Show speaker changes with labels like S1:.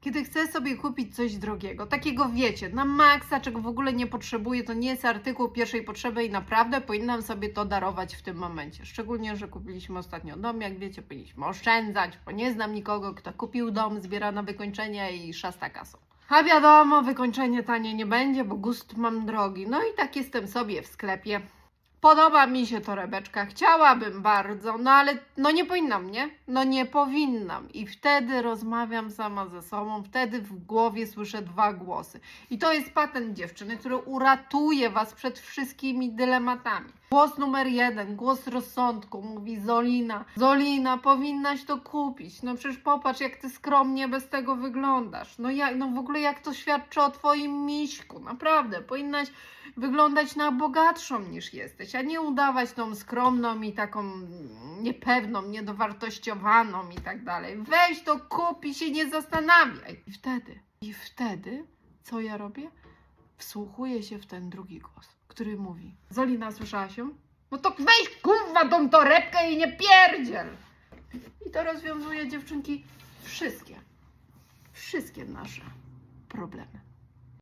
S1: Kiedy chcę sobie kupić coś drogiego, takiego wiecie, na maksa, czego w ogóle nie potrzebuję, to nie jest artykuł pierwszej potrzeby i naprawdę powinnam sobie to darować w tym momencie. Szczególnie, że kupiliśmy ostatnio dom, jak wiecie, powinniśmy oszczędzać, bo nie znam nikogo, kto kupił dom, zbiera na wykończenie i szasta kasą. A wiadomo, wykończenie tanie nie będzie, bo gust mam drogi. No i tak jestem sobie w sklepie. Podoba mi się torebeczka, chciałabym bardzo, no ale no nie powinnam, nie? No nie powinnam. I wtedy rozmawiam sama ze sobą, wtedy w głowie słyszę dwa głosy. I to jest patent dziewczyny, który uratuje Was przed wszystkimi dylematami. Głos numer jeden, głos rozsądku, mówi Zolina. Zolina, powinnaś to kupić. No przecież popatrz, jak ty skromnie bez tego wyglądasz. No, jak, no w ogóle jak to świadczy o twoim miśku. Naprawdę, powinnaś wyglądać na bogatszą niż jesteś, a nie udawać tą skromną i taką niepewną, niedowartościowaną i tak dalej. Weź to kup i się nie zastanawiaj. I wtedy, i wtedy, co ja robię? Wsłuchuję się w ten drugi głos, który mówi: Zolina, słyszałaś ją? No to weź kurwa tą torebkę i nie pierdziel! I to rozwiązuje dziewczynki wszystkie, wszystkie nasze problemy.